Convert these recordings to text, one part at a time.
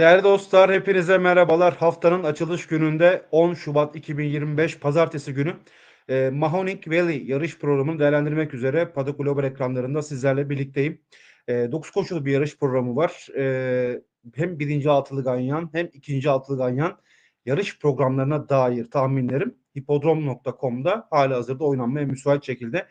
Değerli dostlar hepinize merhabalar. Haftanın açılış gününde 10 Şubat 2025 Pazartesi günü e, Mahoning Valley yarış programını değerlendirmek üzere Paddock Global ekranlarında sizlerle birlikteyim. E, 9 koşulu bir yarış programı var. E, hem birinci altılı ganyan hem ikinci altılı ganyan yarış programlarına dair tahminlerim hipodrom.com'da hala hazırda oynanmaya müsait şekilde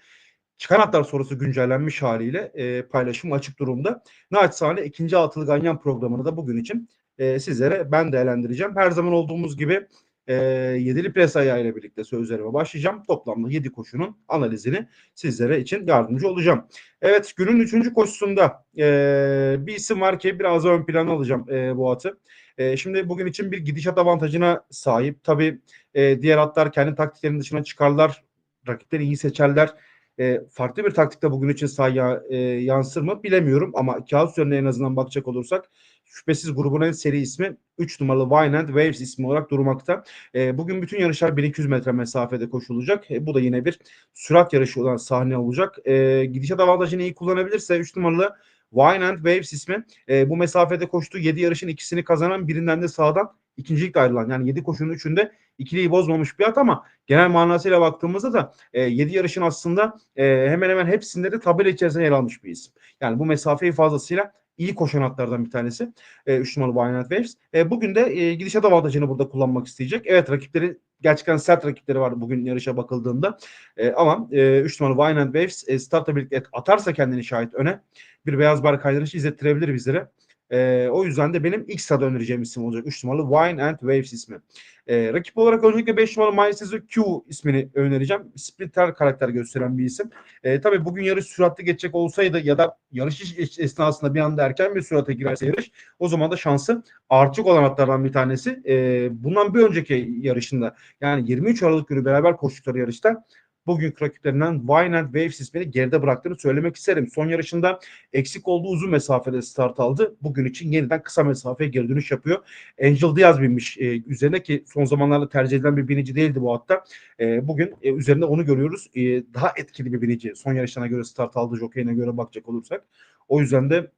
çıkan hatlar sorusu güncellenmiş haliyle e, paylaşım açık durumda. Naçizane ikinci altılı ganyan programını da bugün için e, sizlere ben değerlendireceğim. Her zaman olduğumuz gibi e, yedili pres ayağıyla birlikte sözlerime başlayacağım. Toplamda 7 koşunun analizini sizlere için yardımcı olacağım. Evet günün 3. koşusunda e, bir isim var ki biraz ön plana alacağım e, bu atı. E, şimdi bugün için bir gidişat avantajına sahip. Tabii e, diğer atlar kendi taktiklerinin dışına çıkarlar. Rakipleri iyi seçerler. E, farklı bir taktikte bugün için sahaya e, yansır mı bilemiyorum ama kağıt üzerine en azından bakacak olursak şüphesiz grubun en seri ismi 3 numaralı Wine Waves ismi olarak durmakta. E, bugün bütün yarışlar 1200 metre mesafede koşulacak. E, bu da yine bir sürat yarışı olan sahne olacak. E, gidişat avantajını iyi kullanabilirse 3 numaralı Wine Waves ismi e, bu mesafede koştuğu 7 yarışın ikisini kazanan birinden de sağdan ikincilikle ayrılan yani 7 koşunun 3'ünde ikiliyi bozmamış bir at ama genel manasıyla baktığımızda da e, 7 yarışın aslında e, hemen hemen hepsinde de tabela içerisinde yer almış bir isim. Yani bu mesafeyi fazlasıyla iyi koşan atlardan bir tanesi. 3 e, numaralı Wynand Waves. E, bugün de e, gidişat avantajını burada kullanmak isteyecek. Evet rakipleri gerçekten sert rakipleri var bugün yarışa bakıldığında. E, ama 3 e, numaralı Wynand Waves e, startla birlikte atarsa kendini şahit öne bir beyaz bar kaydırışı izlettirebilir bizlere. E, o yüzden de benim ilk sırada önereceğim isim olacak. 3 numaralı Wine and Waves ismi. E, rakip olarak öncelikle 5 numaralı Maestro Q ismini önereceğim. Sprinter karakter gösteren bir isim. E, tabii bugün yarış süratli geçecek olsaydı ya da yarış esnasında bir anda erken bir sürate girerse yarış o zaman da şansı artacak olan atlardan bir tanesi. E, bundan bir önceki yarışında yani 23 Aralık günü beraber koştukları yarışta bugün rakiplerinden Wine and Waves ismini geride bıraktığını söylemek isterim. Son yarışında eksik olduğu uzun mesafede start aldı. Bugün için yeniden kısa mesafeye geri dönüş yapıyor. Angel Diaz binmiş e, üzerine ki son zamanlarda tercih edilen bir binici değildi bu hatta. E, bugün e, üzerinde onu görüyoruz. E, daha etkili bir binici. Son yarışlarına göre start aldı jokeyine göre bakacak olursak. O yüzden de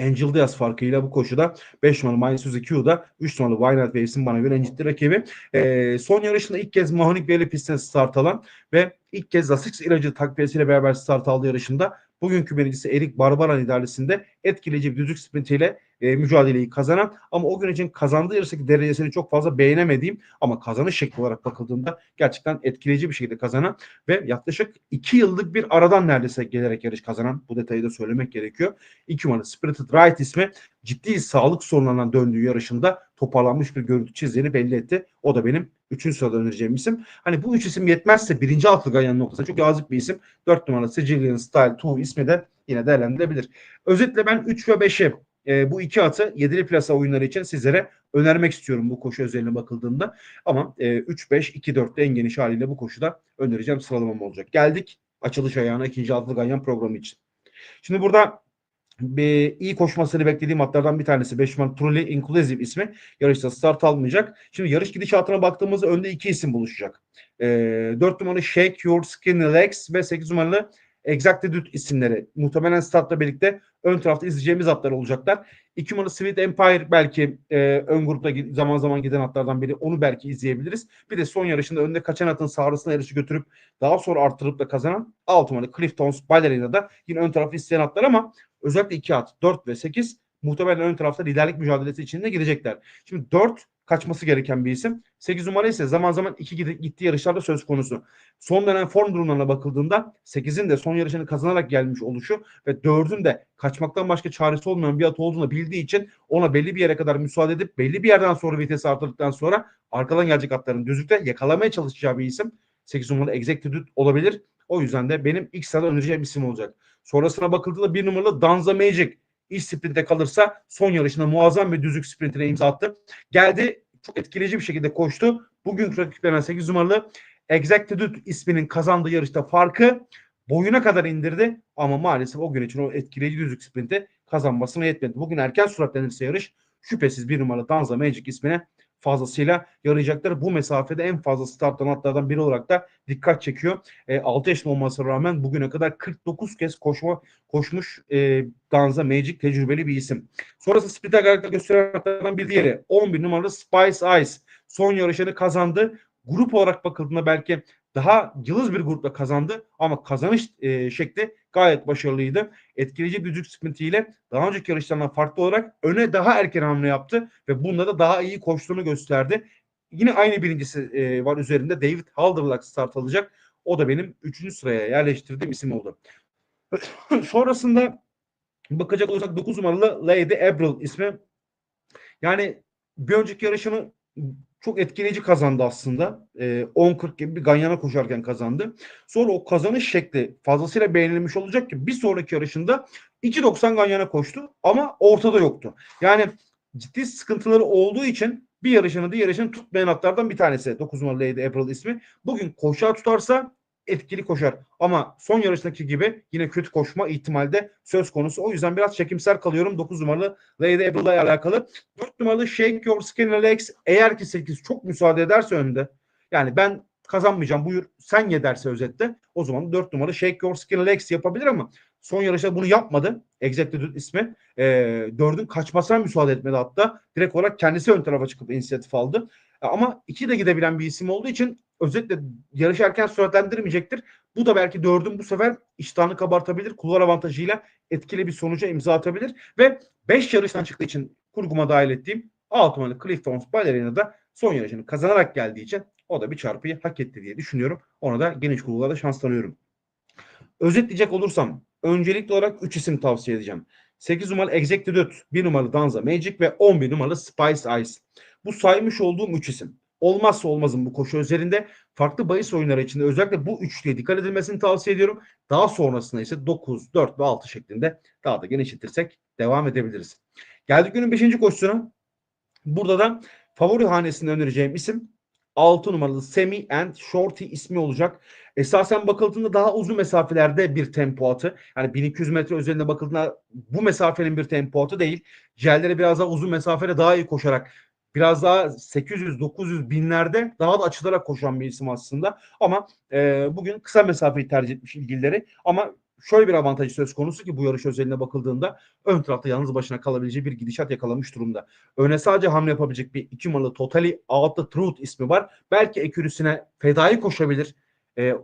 Angel Diaz farkıyla bu koşuda 5 numaralı My Suzy Q'da 3 numaralı Wynard Waves'in bana göre en ciddi rakibi. Ee, son yarışında ilk kez Mahonik Valley pistine start alan ve ilk kez Lasix ilacı takviyesiyle beraber start aldığı yarışında bugünkü birincisi Erik Barbaran idaresinde etkileyici bir düzlük sprintiyle e, mücadeleyi kazanan ama o gün için kazandığı yarıştaki derecesini çok fazla beğenemediğim ama kazanış şekli olarak bakıldığında gerçekten etkileyici bir şekilde kazanan ve yaklaşık 2 yıllık bir aradan neredeyse gelerek yarış kazanan bu detayı da söylemek gerekiyor. 2 numaralı Spirited Right ismi ciddi sağlık sorunlarından döndüğü yarışında toparlanmış bir görüntü çizdiğini belli etti. O da benim 3. sırada önereceğim isim. Hani bu üç isim yetmezse birinci altı ganyan noktasında çok yazık bir isim. 4 numaralı Sicilian Style 2 ismi de yine değerlendirilebilir. Özetle ben 3 ve 5'i e, bu iki atı yedili plasa oyunları için sizlere önermek istiyorum bu koşu özeline bakıldığında. Ama e, 3-5-2-4'te en geniş haliyle bu koşuda önereceğim sıralamam olacak. Geldik açılış ayağına ikinci altılı ganyan programı için. Şimdi burada bir iyi koşmasını beklediğim atlardan bir tanesi 5 numaralı Truly Inclusive ismi yarışta start almayacak. Şimdi yarış gidişatına baktığımızda önde iki isim buluşacak. E, 4 numaralı Shake Your Skinny Legs ve 8 numaralı Exactitude isimleri muhtemelen startla birlikte ön tarafta izleyeceğimiz atlar olacaklar. İki numaralı Sweet Empire belki e, ön grupta zaman zaman giden atlardan biri. Onu belki izleyebiliriz. Bir de son yarışında önde kaçan atın sağrısına yarışı götürüp daha sonra arttırıp da kazanan 6 numaralı Clifton's Ballerina da yine ön tarafı isteyen atlar ama özellikle iki at 4 ve 8 muhtemelen ön tarafta liderlik mücadelesi içinde girecekler. Şimdi 4 kaçması gereken bir isim. 8 numara ise zaman zaman iki gittiği yarışlarda söz konusu. Son dönem form durumlarına bakıldığında 8'in de son yarışını kazanarak gelmiş oluşu ve 4'ün de kaçmaktan başka çaresi olmayan bir at olduğunu bildiği için ona belli bir yere kadar müsaade edip belli bir yerden sonra vites artırdıktan sonra arkadan gelecek atların düzlükte yakalamaya çalışacağı bir isim 8 numaralı Executive olabilir. O yüzden de benim ilk sırada önereceğim isim olacak. Sonrasına bakıldığında bir numaralı Danza Magic iş sprinte kalırsa son yarışında muazzam bir düzlük sprintine imza attı. Geldi çok etkileyici bir şekilde koştu. Bugün rakiplenen 8 numaralı Exactitude isminin kazandığı yarışta farkı boyuna kadar indirdi ama maalesef o gün için o etkileyici düzlük sprinti kazanmasına yetmedi. Bugün erken süratlenirse yarış şüphesiz bir numaralı Danza Magic ismine fazlasıyla yarayacaktır. Bu mesafede en fazla starttan atlardan biri olarak da dikkat çekiyor. E, 6 yaşında olmasına rağmen bugüne kadar 49 kez koşma koşmuş e, Danza Magic tecrübeli bir isim. Sonrasında sprinte karakter gösteren atlardan bir diğeri 11 numaralı Spice Ice. Son yarışını kazandı. Grup olarak bakıldığında belki daha cılız bir grupla kazandı ama kazanış e, şekli gayet başarılıydı. Etkileyici bir düdük sprintiyle daha önceki yarışlarından farklı olarak öne daha erken hamle yaptı ve bunda da daha iyi koştuğunu gösterdi. Yine aynı birincisi e, var üzerinde David Halderlak start alacak. O da benim 3. sıraya yerleştirdiğim isim oldu. Sonrasında bakacak olursak 9 numaralı Lady April ismi. Yani bir önceki yarışını çok etkileyici kazandı aslında. E, 10-40 gibi bir Ganyan'a koşarken kazandı. Sonra o kazanış şekli fazlasıyla beğenilmiş olacak ki bir sonraki yarışında 2.90 Ganyan'a koştu ama ortada yoktu. Yani ciddi sıkıntıları olduğu için bir yarışını diğer yarışını tutmayan atlardan bir tanesi. 9 numaralı Lady April ismi. Bugün koşağı tutarsa etkili koşar. Ama son yarıştaki gibi yine kötü koşma ihtimali de söz konusu. O yüzden biraz çekimser kalıyorum 9 numaralı Lady April'la alakalı. 4 numaralı Shake Your Skin Relax eğer ki 8 çok müsaade ederse önde. Yani ben kazanmayacağım buyur sen ye derse özette. O zaman 4 numaralı Shake Your Skin Relax yapabilir ama son yarışta bunu yapmadı. Exactitude ismi. E, 4'ün kaçmasına müsaade etmedi hatta. Direkt olarak kendisi ön tarafa çıkıp inisiyatif aldı. Ama iki de gidebilen bir isim olduğu için özetle yarış erken süratlendirmeyecektir. Bu da belki dördün bu sefer iştahını kabartabilir. Kulvar avantajıyla etkili bir sonuca imza atabilir. Ve 5 yarıştan çıktığı için kurguma dahil ettiğim 6 numaralı Clifton Ballerina da son yarışını kazanarak geldiği için o da bir çarpıyı hak etti diye düşünüyorum. Ona da geniş kurgularda şans tanıyorum. Özetleyecek olursam öncelikli olarak 3 isim tavsiye edeceğim. 8 numaralı Executive 1 numaralı Danza Magic ve 11 numaralı Spice Ice. Bu saymış olduğum 3 isim. Olmazsa olmazım bu koşu üzerinde. Farklı bahis oyunları içinde özellikle bu üçlüye dikkat edilmesini tavsiye ediyorum. Daha sonrasında ise 9, 4 ve 6 şeklinde daha da genişletirsek devam edebiliriz. Geldik günün 5. koşusuna. Burada da favori hanesinde önereceğim isim 6 numaralı Semi and Shorty ismi olacak. Esasen bakıldığında daha uzun mesafelerde bir tempo atı. Yani 1200 metre üzerinde bakıldığında bu mesafenin bir tempo atı değil. Jellere biraz daha uzun mesafede daha iyi koşarak biraz daha 800-900 binlerde daha da açılarak koşan bir isim aslında. Ama e, bugün kısa mesafeyi tercih etmiş ilgilileri. Ama şöyle bir avantajı söz konusu ki bu yarış özeline bakıldığında ön tarafta yalnız başına kalabileceği bir gidişat yakalamış durumda. Öne sadece hamle yapabilecek bir iki numaralı Totally Out the Truth ismi var. Belki ekürüsüne fedai koşabilir. E,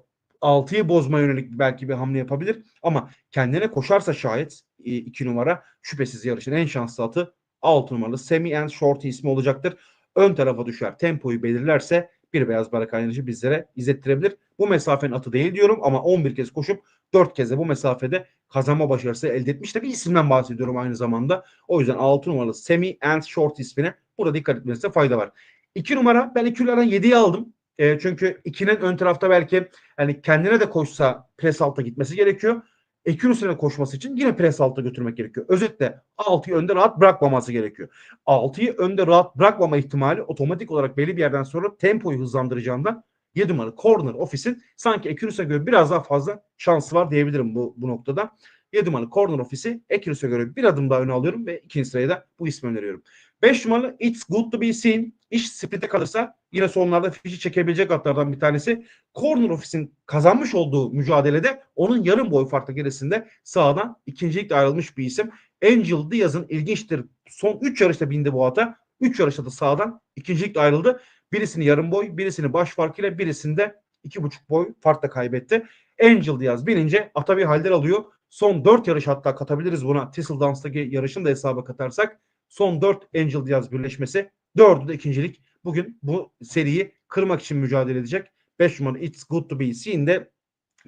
6'yı bozma yönelik belki bir hamle yapabilir. Ama kendine koşarsa şayet 2 numara şüphesiz yarışın en şanslı atı 6 numaralı Semi and Shorty ismi olacaktır. Ön tarafa düşer. Tempoyu belirlerse bir beyaz barak ayrıcı bizlere izlettirebilir. Bu mesafenin atı değil diyorum ama 11 kez koşup 4 kez de bu mesafede kazanma başarısı elde etmiş de bir isimden bahsediyorum aynı zamanda. O yüzden 6 numaralı Semi and Short ismine burada dikkat etmenize fayda var. 2 numara ben 2 numaradan 7'yi aldım. E, çünkü 2'nin ön tarafta belki yani kendine de koşsa pres alta gitmesi gerekiyor. Ekürüsüne koşması için yine pres alta götürmek gerekiyor. Özetle 6'yı önde rahat bırakmaması gerekiyor. 6'yı önde rahat bırakmama ihtimali otomatik olarak belli bir yerden sonra tempoyu hızlandıracağından 7 numaralı corner ofisin sanki Ekürüs'e göre biraz daha fazla şansı var diyebilirim bu, bu noktada. 7 numaralı corner ofisi Ekürüs'e göre bir adım daha öne alıyorum ve ikinci sıraya da bu ismi öneriyorum. 5 numaralı It's Good to be Seen. İş sprinte kalırsa yine sonlarda fişi çekebilecek atlardan bir tanesi. Corner Office'in kazanmış olduğu mücadelede onun yarım boy farklı gerisinde sağdan ikincilikle ayrılmış bir isim. Angel Diaz'ın ilginçtir. Son 3 yarışta bindi bu ata. 3 yarışta da sağdan ikincilikle ayrıldı. Birisini yarım boy, birisini baş farkıyla, birisinde iki buçuk boy farkla kaybetti. Angel Diaz binince ata bir halder alıyor. Son 4 yarış hatta katabiliriz buna. Thistle Dance'daki yarışını da hesaba katarsak. Son 4 Angel Diaz birleşmesi. 4'ü de ikincilik. Bugün bu seriyi kırmak için mücadele edecek. 5 numara It's Good to be Seen'de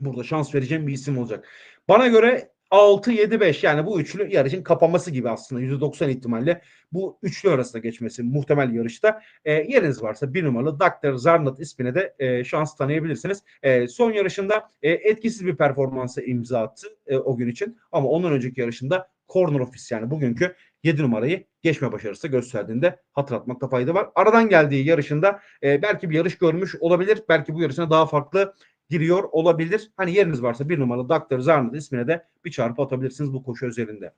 burada şans vereceğim bir isim olacak. Bana göre 6-7-5 yani bu üçlü yarışın kapanması gibi aslında %90 ihtimalle bu üçlü arasında geçmesi muhtemel yarışta. E, yeriniz varsa bir numaralı Dr. Zarnat ismine de e, şans tanıyabilirsiniz. E, son yarışında e, etkisiz bir performansa imza attı e, o gün için ama ondan önceki yarışında corner office yani bugünkü 7 numarayı geçme başarısı gösterdiğinde hatırlatmakta fayda var. Aradan geldiği yarışında e, belki bir yarış görmüş olabilir. Belki bu yarışına daha farklı giriyor olabilir. Hani yeriniz varsa bir numaralı Dr. Zarna'da ismine de bir çarpı atabilirsiniz bu koşu özelinde.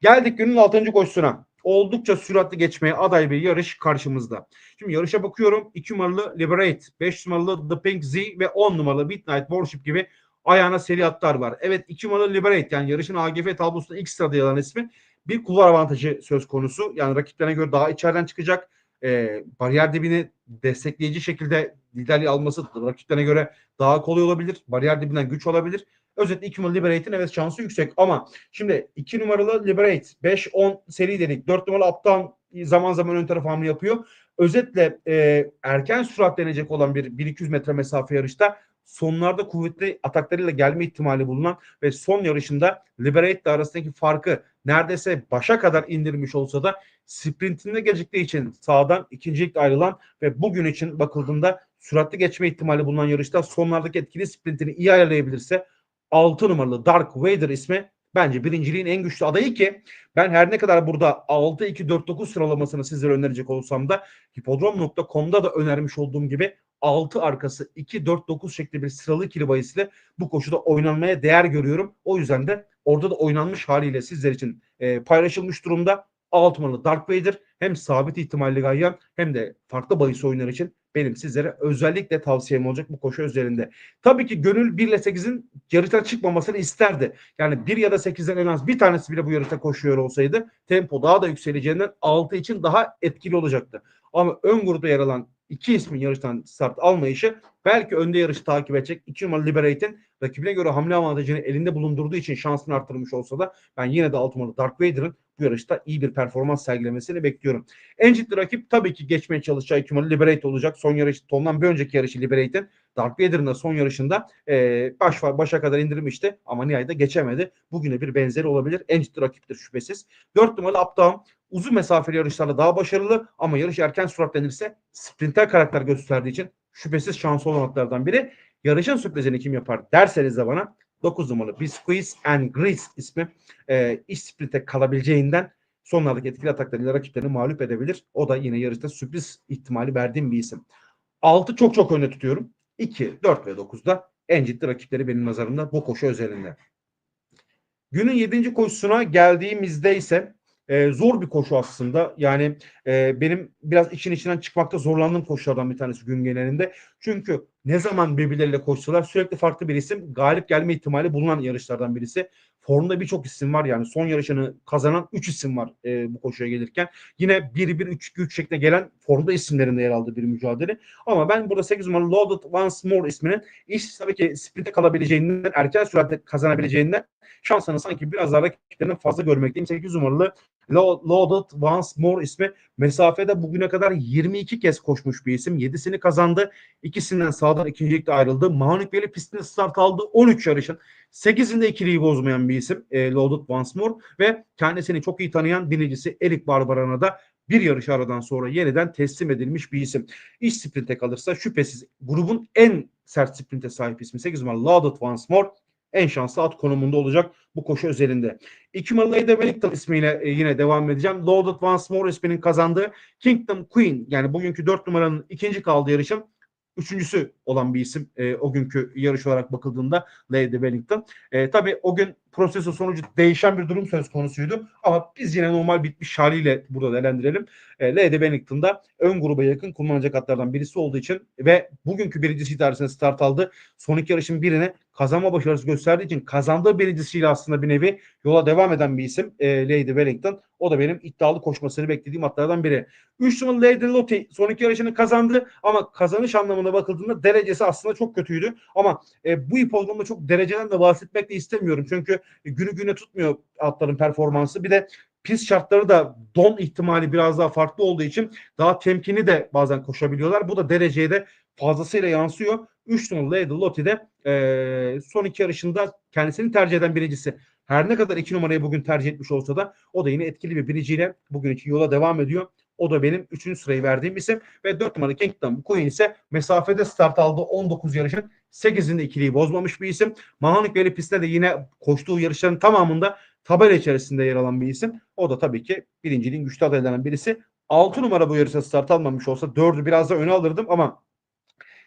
Geldik günün 6. koşusuna. Oldukça süratli geçmeye aday bir yarış karşımızda. Şimdi yarışa bakıyorum. 2 numaralı Liberate, 5 numaralı The Pink Z ve 10 numaralı Midnight Worship gibi ayağına seri atlar var. Evet 2 numaralı Liberate yani yarışın AGF tablosunda ilk sırada yer alan ismi bir kulvar avantajı söz konusu. Yani rakiplerine göre daha içeriden çıkacak. E, bariyer dibini destekleyici şekilde liderliği alması rakiplerine göre daha kolay olabilir. Bariyer dibinden güç olabilir. Özetle 2 numaralı Liberate'in evet şansı yüksek ama şimdi 2 numaralı Liberate 5-10 seri dedik. 4 numaralı Uptown zaman zaman ön taraf hamle yapıyor. Özetle e, erken süratlenecek olan bir 1200 metre mesafe yarışta sonlarda kuvvetli ataklarıyla gelme ihtimali bulunan ve son yarışında Liberate arasındaki farkı neredeyse başa kadar indirmiş olsa da sprintinde geciktiği için sağdan ikincilikle ayrılan ve bugün için bakıldığında süratli geçme ihtimali bulunan yarışta sonlardaki etkili sprintini iyi ayarlayabilirse 6 numaralı Dark Vader ismi bence birinciliğin en güçlü adayı ki ben her ne kadar burada 6-2-4-9 sıralamasını sizlere önerecek olsam da hipodrom.com'da da önermiş olduğum gibi 6 arkası 2-4-9 şeklinde bir sıralı ikili bahisiyle bu koşuda oynanmaya değer görüyorum. O yüzden de orada da oynanmış haliyle sizler için e, paylaşılmış durumda. 6 numaralı Dark Vader hem sabit ihtimalli Gayyan hem de farklı bahis oyunları için benim sizlere özellikle tavsiyem olacak bu koşu özelinde. Tabii ki gönül 1 ile 8'in yarıştan çıkmamasını isterdi. Yani 1 ya da 8'den en az bir tanesi bile bu yarışta koşuyor olsaydı tempo daha da yükseleceğinden 6 için daha etkili olacaktı. Ama ön grupta yer alan iki ismin yarıştan start almayışı belki önde yarışı takip edecek 2 numaralı Liberate'in rakibine göre hamle avantajını elinde bulundurduğu için şansını arttırmış olsa da ben yine de 6 numaralı Dark Vader'ın bu yarışta iyi bir performans sergilemesini bekliyorum. En ciddi rakip tabii ki geçmeye çalışacağı 2 numaralı Liberate olacak. Son yarış, tondan bir önceki yarışı Liberate'in Dark Vader'ın da son yarışında e, baş, başa kadar indirmişti ama nihayet geçemedi. Bugüne bir benzeri olabilir. En ciddi rakiptir şüphesiz. 4 numaralı Uptown uzun mesafeli yarışlarla daha başarılı ama yarış erken süratlenirse sprinter karakter gösterdiği için şüphesiz şansı olan atlardan biri. Yarışın sürprizini kim yapar derseniz de bana 9 numaralı Biscuits and Grease ismi e, iş sprinte kalabileceğinden sonlardaki etkili ataklarıyla rakiplerini mağlup edebilir. O da yine yarışta sürpriz ihtimali verdiğim bir isim. 6 çok çok önde tutuyorum. 2, 4 ve 9'da en ciddi rakipleri benim nazarımda bu koşu özelinde. Günün 7. koşusuna geldiğimizde ise e, zor bir koşu aslında. Yani e, benim biraz için içinden çıkmakta zorlandığım koşulardan bir tanesi gün genelinde. Çünkü ne zaman birbirleriyle koşsalar sürekli farklı bir isim galip gelme ihtimali bulunan yarışlardan birisi. Formda birçok isim var yani son yarışını kazanan 3 isim var e, bu koşuya gelirken. Yine 1-1-3-2-3 şeklinde gelen formda isimlerinde yer aldığı bir mücadele. Ama ben burada 8 numaralı Loaded Once More isminin iş tabii ki sprinte kalabileceğinden, erken süratle kazanabileceğinden şansını sanki biraz daha rakiplerinden fazla görmekteyim. 8 numaralı Loaded Once More ismi mesafede bugüne kadar 22 kez koşmuş bir isim. 7'sini kazandı. İkisinden sağdan ikincilikle ayrıldı. Mahmut Veli pistinde start aldı. 13 yarışın. 8'inde ikiliyi bozmayan bir isim. E, Loaded Once More ve kendisini çok iyi tanıyan birincisi Erik Barbaran'a da bir yarış aradan sonra yeniden teslim edilmiş bir isim. İş sprinte kalırsa şüphesiz grubun en sert sprinte sahip ismi 8 numaralı Loaded Once More en şanslı at konumunda olacak bu koşu özelinde. İki numaralı Ada Wellington ismiyle e, yine devam edeceğim. Loaded Once More isminin kazandığı Kingdom Queen yani bugünkü dört numaranın ikinci kaldığı yarışın üçüncüsü olan bir isim e, o günkü yarış olarak bakıldığında Lady Wellington. E, tabii o gün proseso sonucu değişen bir durum söz konusuydu ama biz yine normal bitmiş haliyle burada değerlendirelim. E, Lady Wellington'da ön gruba yakın kullanacak atlardan birisi olduğu için ve bugünkü birincisi idaresine start aldı. Son iki yarışın birine kazanma başarısı gösterdiği için kazandığı birincisiyle aslında bir nevi yola devam eden bir isim e, Lady Wellington. O da benim iddialı koşmasını beklediğim atlardan biri. 3 numaralı Lady Lottie son iki yarışını kazandı ama kazanış anlamına bakıldığında derecesi aslında çok kötüydü. Ama e, bu hipodromda çok dereceden de bahsetmek de istemiyorum. Çünkü günü güne tutmuyor atların performansı. Bir de pist şartları da don ihtimali biraz daha farklı olduğu için daha temkinli de bazen koşabiliyorlar. Bu da dereceye de fazlasıyla yansıyor. 3 numaralı Lady Lottie de e, son iki yarışında kendisini tercih eden birincisi. Her ne kadar 2 numarayı bugün tercih etmiş olsa da o da yine etkili bir biriciyle bugün için yola devam ediyor. O da benim 3. sırayı verdiğim isim ve 4 numaralı Kingdom Queen ise mesafede start aldı 19 yarışın 8'inde ikiliyi bozmamış bir isim. Mahanik Veli pistte de yine koştuğu yarışların tamamında tabela içerisinde yer alan bir isim. O da tabii ki birinciliğin güçlü adaylarından birisi. 6 numara bu yarışta start almamış olsa 4'ü biraz da öne alırdım ama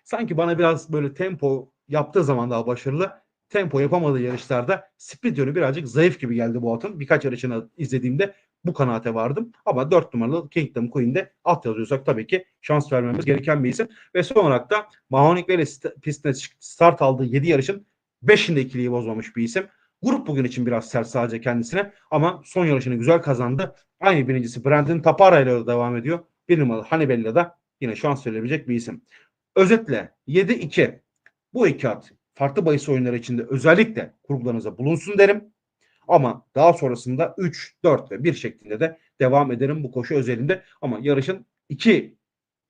sanki bana biraz böyle tempo yaptığı zaman daha başarılı. Tempo yapamadığı yarışlarda sprint yönü birazcık zayıf gibi geldi bu atın. Birkaç yarışını izlediğimde bu kanaate vardım. Ama 4 numaralı Kingdom Queen'de at yazıyorsak tabii ki şans vermemiz gereken bir isim. Ve son olarak da Mahoney Valley st- pistine start aldığı 7 yarışın 5'inde ikiliyi bozmamış bir isim. Grup bugün için biraz sert sadece kendisine ama son yarışını güzel kazandı. Aynı birincisi Brandon Tapara ile devam ediyor. Bir numaralı Hannibal'la da yine şans verilebilecek bir isim. Özetle 7-2 bu iki at farklı bahis oyunları içinde özellikle kurgularınıza bulunsun derim. Ama daha sonrasında 3, 4 ve 1 şeklinde de devam ederim bu koşu özelinde. Ama yarışın iki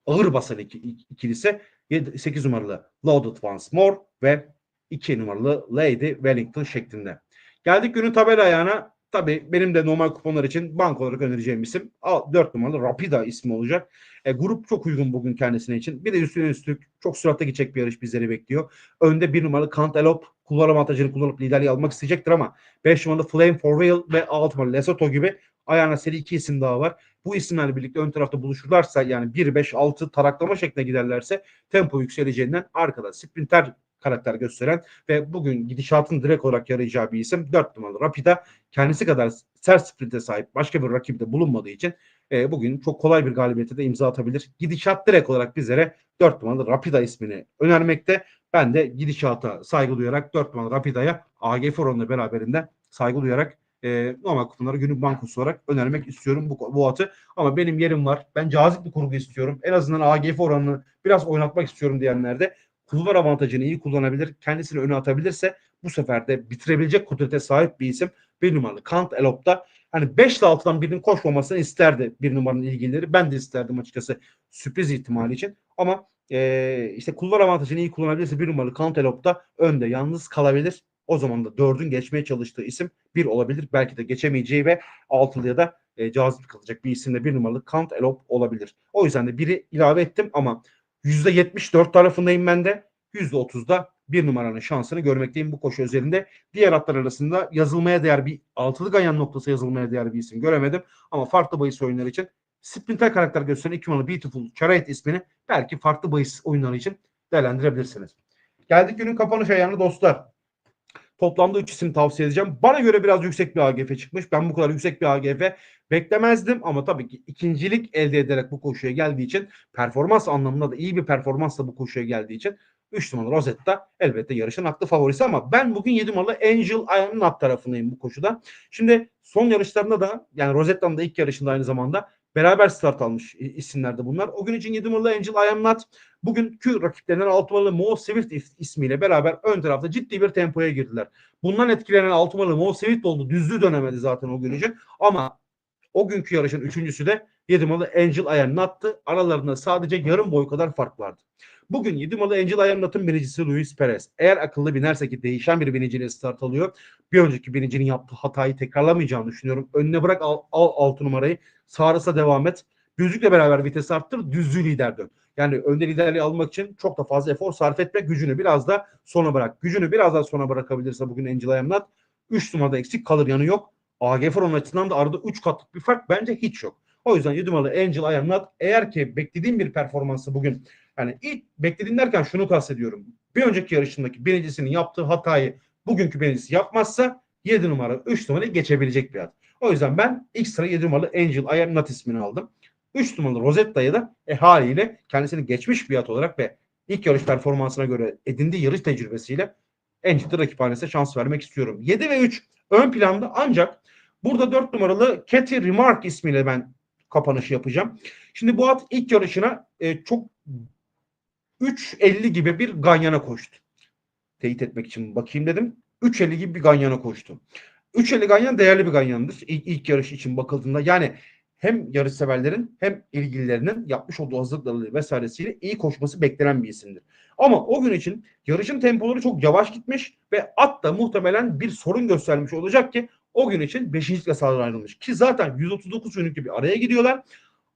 ağır basan iki, ikilisi 7, 8 numaralı Loaded Once More ve 2 numaralı Lady Wellington şeklinde. Geldik günün tabela ayağına. Tabii benim de normal kuponlar için bank olarak önereceğim isim 4 numaralı Rapida ismi olacak. E, grup çok uygun bugün kendisine için. Bir de üstüne üstlük çok süratle gidecek bir yarış bizleri bekliyor. Önde bir numaralı Cantaloupe kulvar avantajını kullanıp liderliği almak isteyecektir ama 5 numaralı Flame for Real ve 6 numaralı Lesotho gibi ayağına seri iki isim daha var. Bu isimlerle birlikte ön tarafta buluşurlarsa yani 1-5-6 taraklama şeklinde giderlerse tempo yükseleceğinden arkada sprinter karakter gösteren ve bugün gidişatın direkt olarak yarayacağı bir isim 4 numaralı Rapida kendisi kadar sert sprinte sahip başka bir rakibi de bulunmadığı için e, bugün çok kolay bir galibiyete de imza atabilir. Gidişat direkt olarak bizlere 4 numaralı Rapida ismini önermekte. Ben de gidişata saygı duyarak 4 numaralı Rapida'ya AG Foron'la beraberinde saygı duyarak e, normal kuponları günün bankosu olarak önermek istiyorum bu, bu atı. Ama benim yerim var. Ben cazip bir kurgu istiyorum. En azından AGF oranını biraz oynatmak istiyorum diyenler de kulvar avantajını iyi kullanabilir. Kendisini öne atabilirse bu sefer de bitirebilecek kudrete sahip bir isim. Bir numaralı Kant Elop'ta hani 5 ile 6'dan birinin koşmamasını isterdi bir numaranın ilgilileri. Ben de isterdim açıkçası sürpriz ihtimali için. Ama e, işte kulvar avantajını iyi kullanabilirse bir numaralı Kant Elop'ta önde yalnız kalabilir. O zaman da dördün geçmeye çalıştığı isim bir olabilir. Belki de geçemeyeceği ve altılıya da e, cazip kalacak bir isimde bir numaralı Kant Elop olabilir. O yüzden de biri ilave ettim ama %74 tarafındayım ben de. %30'da bir numaranın şansını görmekteyim bu koşu özelinde. Diğer atlar arasında yazılmaya değer bir altılı ganyan noktası yazılmaya değer bir isim göremedim. Ama farklı bahis oyunları için sprinter karakter gösteren iki Beautiful Chariot ismini belki farklı bahis oyunları için değerlendirebilirsiniz. Geldik günün kapanış ayağına dostlar. Toplamda 3 isim tavsiye edeceğim. Bana göre biraz yüksek bir AGF çıkmış. Ben bu kadar yüksek bir AGF beklemezdim ama tabii ki ikincilik elde ederek bu koşuya geldiği için performans anlamında da iyi bir performansla bu koşuya geldiği için 3 numaralı Rosetta elbette yarışın haklı favorisi ama ben bugün 7 numaralı Angel Iron Nut tarafındayım bu koşuda. Şimdi son yarışlarında da yani Rosetta'nın da ilk yarışında aynı zamanda beraber start almış isimlerdi bunlar. O gün için 7 numaralı Angel Am Not bugünkü rakiplerinden 6 numaralı Mo Swift ismiyle beraber ön tarafta ciddi bir tempoya girdiler. Bundan etkilenen 6 numaralı Mo Swift oldu. Düzlüğü dönemedi zaten o gün için. Ama o günkü yarışın üçüncüsü de 7 numaralı Angel Not'tı. Aralarında sadece yarım boy kadar fark vardı. Bugün 7 numaralı Angel Not'ın binicisi Luis Perez. Eğer akıllı binerse ki değişen bir biniciyle start alıyor. Bir önceki binicinin yaptığı hatayı tekrarlamayacağını düşünüyorum. Önüne bırak al, al 6 numarayı. Sağrısa devam et. Düzlükle beraber vites arttır. Düzlüğü lider dön. Yani önde liderliği almak için çok da fazla efor sarf etme. Gücünü biraz da sona bırak. Gücünü biraz daha sona bırakabilirse bugün Angel Not 3 numarada eksik kalır yanı yok. AG Foron açısından da arada 3 katlık bir fark bence hiç yok. O yüzden 7 numaralı Angel I Am Not eğer ki beklediğim bir performansı bugün yani ilk beklediğim derken şunu kastediyorum. Bir önceki yarışındaki birincisinin yaptığı hatayı bugünkü birincisi yapmazsa 7 numara 3 numarayı geçebilecek bir at. O yüzden ben ilk sıra 7 numaralı Angel I Am Not ismini aldım. 3 numaralı Rosetta'ya da e, haliyle kendisini geçmiş bir at olarak ve ilk yarış performansına göre edindiği yarış tecrübesiyle en ciddi rakiphanesine şans vermek istiyorum. 7 ve 3 ön planda ancak burada 4 numaralı Cathy Remark ismiyle ben kapanışı yapacağım. Şimdi bu at ilk yarışına e, çok 3.50 gibi bir Ganyan'a koştu. Teyit etmek için bakayım dedim. 3.50 gibi bir Ganyan'a koştu. 3.50 Ganyan değerli bir Ganyan'dır. İlk, ilk yarış için bakıldığında yani hem yarış severlerin hem ilgililerinin yapmış olduğu hazırlıkları vesairesiyle iyi koşması beklenen bir isimdir. Ama o gün için yarışın tempoları çok yavaş gitmiş ve at da muhtemelen bir sorun göstermiş olacak ki o gün için 5. sahadan ayrılmış. Ki zaten 139 günlük bir araya gidiyorlar.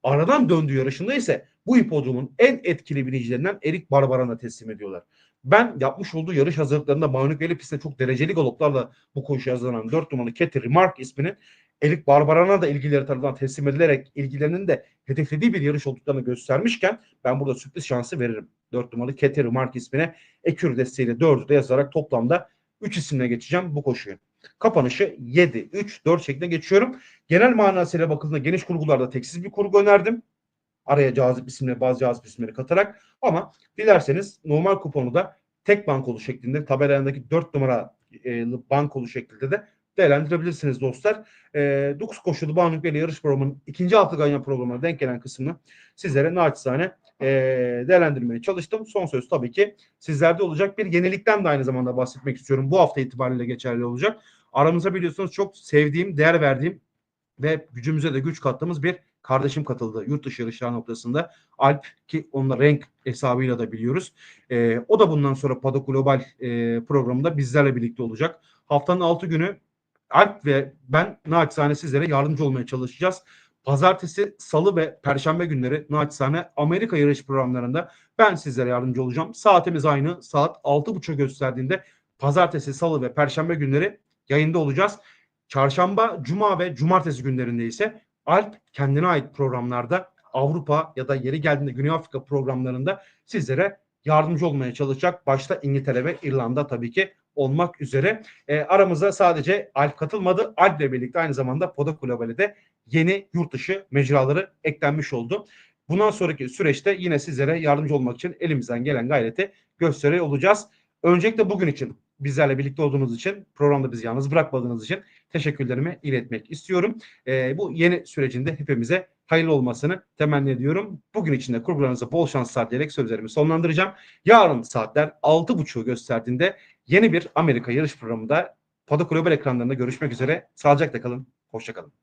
Aradan döndüğü yarışında ise bu hipodromun en etkili binicilerinden Erik Barbaran'a teslim ediyorlar. Ben yapmış olduğu yarış hazırlıklarında Manuel pistinde çok dereceli galoplarla bu koşuya hazırlanan 4 numaralı Ketty Remark isminin Erik Barbaran'a da ilgileri tarafından teslim edilerek ilgilerinin de hedeflediği bir yarış olduklarını göstermişken ben burada sürpriz şansı veririm. 4 numaralı Ketty Remark ismine Ekür desteğiyle 4'ü de yazarak toplamda 3 isimle geçeceğim bu koşuyu. Kapanışı 7, 3, 4 şeklinde geçiyorum. Genel manasıyla bakıldığında geniş kurgularda teksiz bir kurgu önerdim. Araya cazip isimleri, bazı cazip isimleri katarak. Ama dilerseniz normal kuponu da tek bankolu şeklinde tabelandaki 4 numara e, bankolu şeklinde de değerlendirebilirsiniz dostlar. E, 9 koşulu Banlık Beyli yarış programının ikinci hafta ganyan programına denk gelen kısmını sizlere naçizane e, değerlendirmeye çalıştım. Son söz tabii ki sizlerde olacak. Bir yenilikten de aynı zamanda bahsetmek istiyorum. Bu hafta itibariyle geçerli olacak. Aramıza biliyorsunuz çok sevdiğim, değer verdiğim ve gücümüze de güç kattığımız bir kardeşim katıldı yurt dışı yarışlar noktasında. Alp ki onunla renk hesabıyla da biliyoruz. Ee, o da bundan sonra Padok Global e, programında bizlerle birlikte olacak. Haftanın 6 günü Alp ve ben naçizane sizlere yardımcı olmaya çalışacağız. Pazartesi, salı ve perşembe günleri naçizane Amerika yarış programlarında ben sizlere yardımcı olacağım. Saatimiz aynı saat 6.30 gösterdiğinde pazartesi, salı ve perşembe günleri yayında olacağız. Çarşamba, cuma ve cumartesi günlerinde ise Alp kendine ait programlarda Avrupa ya da yeri geldiğinde Güney Afrika programlarında sizlere yardımcı olmaya çalışacak. Başta İngiltere ve İrlanda tabii ki olmak üzere. E, aramıza sadece Alp katılmadı. Alp ile birlikte aynı zamanda Poda Global'e de yeni yurt dışı mecraları eklenmiş oldu. Bundan sonraki süreçte yine sizlere yardımcı olmak için elimizden gelen gayreti gösteriyor olacağız. Öncelikle bugün için bizlerle birlikte olduğunuz için, programda bizi yalnız bırakmadığınız için teşekkürlerimi iletmek istiyorum. Ee, bu yeni sürecinde hepimize hayırlı olmasını temenni ediyorum. Bugün için de kurgularınıza bol şanslar diyerek sözlerimi sonlandıracağım. Yarın saatler 6.30'u gösterdiğinde yeni bir Amerika yarış programında Pada Global ekranlarında görüşmek üzere. Sağlıcakla kalın. Hoşçakalın.